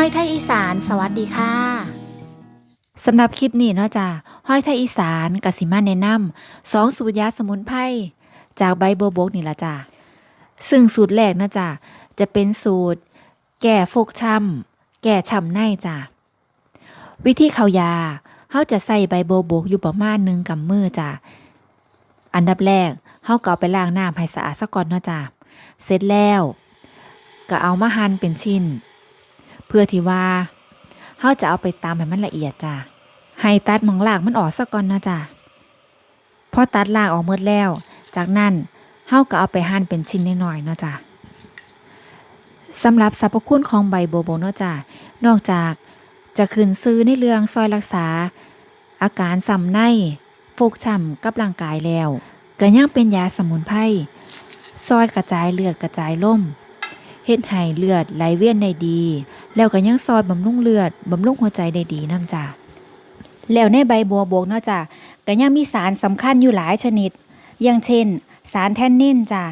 ห้อยไทยอีสาน สวัสดีค่ะสำหรับคลิปนี้เนาะจ้ะห้อยไทยอีสานกสิมาแนะนำสองสูตรยาสมุนไพรจากใบโบวบกนี่ละจ้ะซึ่งสูตรแรกนะจ้ะจะเป็นสูตร แก่ฟกช้ำแก่ช้ำในจ้ะวิธีเขายาเขาจะใส่ใบโบวบกอยู่ประมาณหนึ่งกำมือจ้ะอันดับแรกเขาก็เอาไปล้างน้ำให้สะอาดซะก่อนเนาะจ้ะเสร็จแล้ว ก็เอามาหั่นเป็นชิ้น เพื่อที่ว่าเขาจะเอาไปตำให้มันละเอียดจ้ะให้ตัดมองลากมันออกซะก่อนนะจ้ะพอตัดลากออกหมดแล้ว จากนั้นเขาก็เอาไปหั่นเป็นชิ้นน้อยๆเนาะจ้ะสำหรับสรรพคุณของใบโบวบเนาะจ้ะนอกจากจะขึ้นซื้อในเรื่องซอยรักษา อาการสำในฟกช้ำกับร่างกายแล้วก็ยังเป็นยาสมุนไพรซอยกระจายเลือดกระจายล่มเฮ็ดให้เลือดไหลเวียนได้ดี แล้วก็ยังซอยบำรุงเลือดบำรุงหัวใจได้ดีน้ำจ้ะแล้วในใบบัวบกเนาะจ้ะก็ยังมีสารสำคัญอยู่หลายชนิด อย่างเช่น สารแทนนินจ้ะ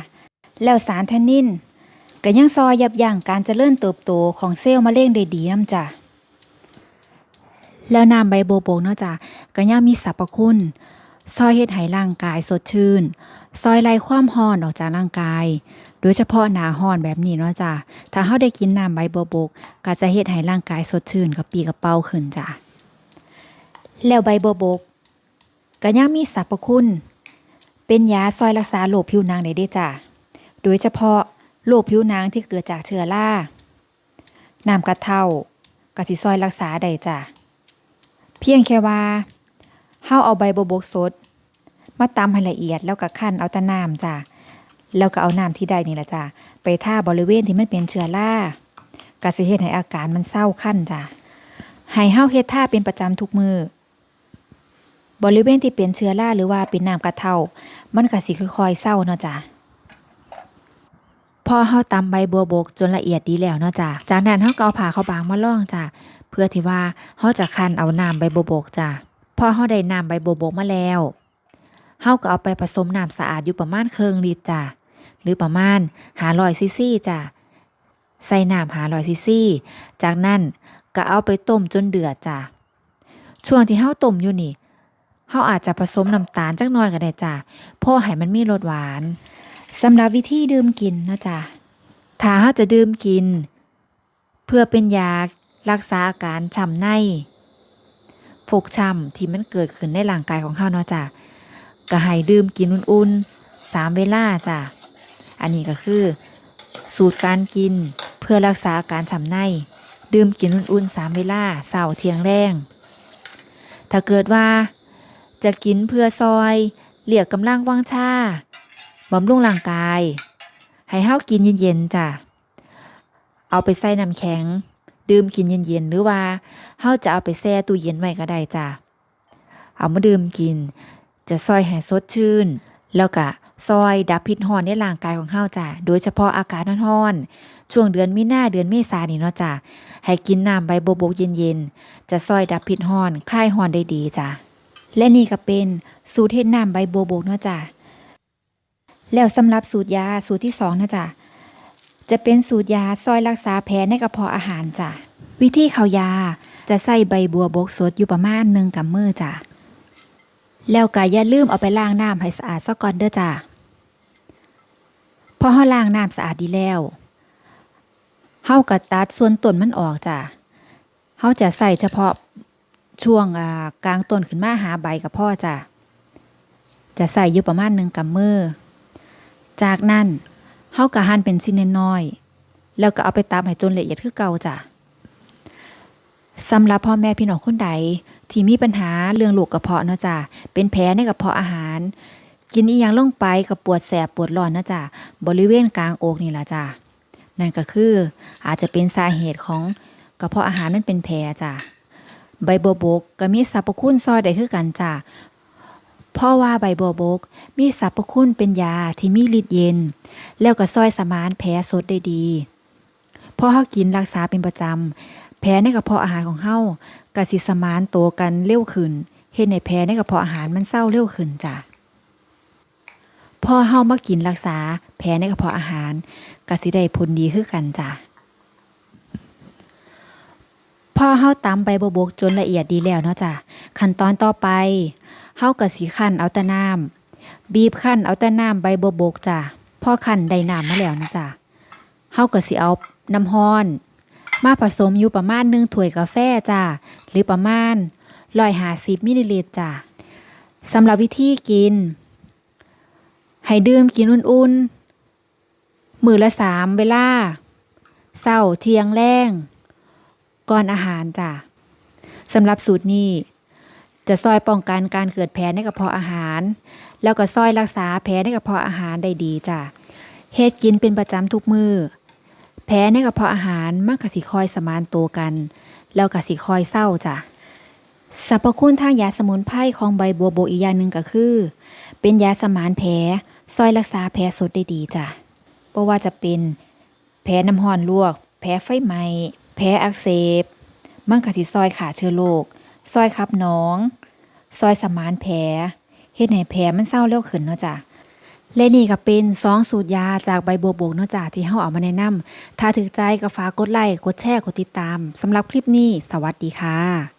แล้วสารแทนนินก็ยังซอยยับยั้งการเจริญเติบโตของเซลล์มะเร็งได้ดีน้ำจ้ะแล้วน้ำใบบัวบกเนาะจ้ะก็ยังมีสรรพคุณ ซอยเฮ็ดให้ร่างกายสดชื่น ซอยไล่ความร้อนออกจากร่างกาย โดยเฉพาะหนาร้อนแบบนี้เนาะจ้ะ ถ้าเฮาได้กินน้ำใบบัวบก ก็จะเฮ็ดให้ร่างกายสดชื่นกับปีกระเป๋าขึ้นจ้ะ แล้วใบบัวบกก็ยังมีสรรพคุณ เป็นยาซอยรักษาโรคผิวหนังได้ด้จ้ะ โดยเฉพาะโรคผิวหนังที่เกิดจากเชื้อรา น้ำกระเท่ากะสิซอยรักษาได้จ้ะ เพียงแค่ว่า เฮาเอาใบบัวบกสด มาตำให้ละเอียดแล้วก็คั่นเอาต่น้ำจ้ะแล้วก็เอาน้ำที่ได้นี่แหละจ้ะไปท่าบริเวณที่มันเป็นเชื้อรากสิเฮ็ดให้อาการมันเศร้าขั้นจ้ะให้เฮาเฮ็ดท่าเป็นประจำทุกมือบริเวณที่เป็นเชื้อราหรือว่าเป็นน้ำกระเทามันก็สิค่อยๆเศร้าเนาะจ้ะพอเฮาตำใบบัวบกจนละเอียดดีแล้วเนาะจ้ะจากนั้นเฮาก็เอาผ้าขาวบางมาล่องจ้ะเพื่อที่ว่าเฮาจะคั้นเอาน้ำใบบัวบกจ้ะ พอเฮาได้น้ำใบบัวบกมาแล้วเฮาก็เอาไปผสมน้ำสะอาดอยู่ประมาณเครึ่งลิตรจ้ะหรือประมาณ500ซีซีจ้ะใส่น้ำ500ซีซีจากนั้นก็เอาไปต้มจนเดือดจ้ะช่วงที่เฮาต้มอยู่นี่เฮาอาจจะผสมน้ำตาลจักหน่อยก็ได้จ้ะเพราะให้มันมีรสหวานสำหรับวิธีดื่มกินนะจ๊ะถ้าเฮาจะดื่มกิน เพื่อเป็นยารักษาอาการช้ำใน ฟกช้ำที่มันเกิดขึ้นในร่างกายของเฮาเนาะจ้ะก็ให้ดื่มกินอุ่นๆสามเวลาจ้ะอันนี้ก็คือ สูตรการกินเพื่อรักษาอาการช้ำใน ดื่มกินอุ่นๆสามเวลาเสาเทียงแรงถ้าเกิดว่าจะกินเพื่อซอยเหลียกกำลังวังชาบำรุงร่างกาย ให้เฮากินเย็นๆจ้ะ เอาไปใส่น้ำแข็ง ดื่มกินเย็นๆ หรือว่าเฮาจะเอาไปแช่ตู้เย็นไว้ก็ได้จ้ะ เอามาดื่มกิน จะซอยให้สดชื่น แล้วก็ซอยดับพิษร้อนในร่างกายของเฮาจ้ะ โดยเฉพาะอากาศร้อนๆ ช่วงเดือนมีนาเดือนเมษานี่เนาะจ้ะ ให้กินน้ำใบโบวบกเย็นๆ จะซอยดับพิษร้อน คลายร้อนได้ดีจ้ะ และนี่ก็เป็นสูตรเฮ็ดน้ำใบโบวบกเนาะจ้ะ แล้วสำหรับสูตรยาสูตรที่สองนะจ๊ะ จะเป็นสูตรยาซอยรักษาแผลในกระเพาะอาหารจ้ะ วิธีเขายาจะใส่ใบบัวบกสดอยู่ประมาณหนึ่งกำมือจ้ะ แล้วก็อย่าลืมเอาไปล้างน้ำให้สะอาดซะก่อนเด้อจ้ะพอเฮาล้างน้ำสะอาดดีแล้วเฮาก็ตัดส่วนต้นมันออกจ้ะเฮาจะใส่เฉพาะช่วงกลางต้นขึ้นมาหาใบกับพ่อจ้ะ จะใส่อยู่ประมาณหนึ่งกำมือ จากนั้น เฮาก็หั่นเป็นชิ้นน้อยๆแล้วก็เอาไปตำให้จนละเอียดคือเก่าจ้ะสำหรับพ่อแม่พี่น้องคนใดที่มีปัญหาเรื่องโรคกระเพาะเนาะจ้ะเป็นแผลในกระเพาะอาหาร กินอีหยังลงไปก็ปวดแสบปวดร้อนนะจ้ะบริเวณกลางอกนี่ล่ะจ้ะนั่นก็คืออาจจะเป็นสาเหตุของกระเพาะอาหารมันเป็นแผลจ้ะใบบัวบกก็มีสรรพคุณซอยได้คือกันจ้ะ เพราะว่าใบบัวบก มีสรรพคุณเป็นยาที่มีฤทธิ์เย็น แล้วก็ซอยสมานแผลสดได้ดีพอเฮากินรักษาเป็นประจำแผลในกระเพาะอาหารของเฮาก็สิสมานโตกันเร็วขึ้นเฮ็ดให้แผลในกระเพาะอาหารมันเศร้าเร็วขึ้นจ้ะพอเฮามากินรักษาแผลในกระเพาะอาหารก็สิได้ผลดีคือกันจ้ะพอเฮาตำใบบัวบกจนละเอียดดีแล้วเนาะจ้ะขั้นตอนต่อไป เฮาก็สิคั่นเอาแต่น้ำบีบคั่นเอาแต่น้ำใบบัวบกจ้ะพอคั่นได้น้ำมาแล้วนะจ้ะเฮาก็สิเอาน้ำร้อน มาผสมอยู่ประมาณ1ถ้วยกาแฟจ้ะหรือประมาณ150มิลลิลิตรจ้ะสำหรับวิธีกิน ให้ดื่มกินอุ่นๆ มือละสามเวลาเศร้าเทียงแรงก่อนอาหารจ้ะสำหรับสูตรนี้ จะซอยป้องกันการเกิดแผลในกระเพาะอาหาร แล้วก็ซอยรักษาแผลในกระเพาะอาหารได้ดีจ้ะเฮ็ดกินเป็นประจำทุกมือแผลในกระเพาะอาหารมันก็สิคอยสมานตัวกัน แล้วก็สิคอยเศร้าจ้ะสรรพคุณทางยาสมุนไพรของใบบัวบกอีกอย่างหนึ่งก็คือ เป็นยาสมานแผลซอยรักษาแผลสดได้ดีจ้ะเพราะว่าจะเป็นแผลน้ำห้อนลวก แผลไฟไหม้แผลอักเสบ มันก็สิซอยขาเชื้อโรค ซอยขับน้อง ซอยสมานแผลเฮ็ดให้แผลมันเศร้าเร็วขึ้นเนาะจ้ะและนี่ก็เป็นสองสูตรยาจากใบบัวบกเนาะจ้ะที่เฮาเอามาแนะนำถ้าถึกใจก็ฝากกดไลค์กดแชร์กดติดตามสำหรับคลิปนี้ สวัสดีค่ะ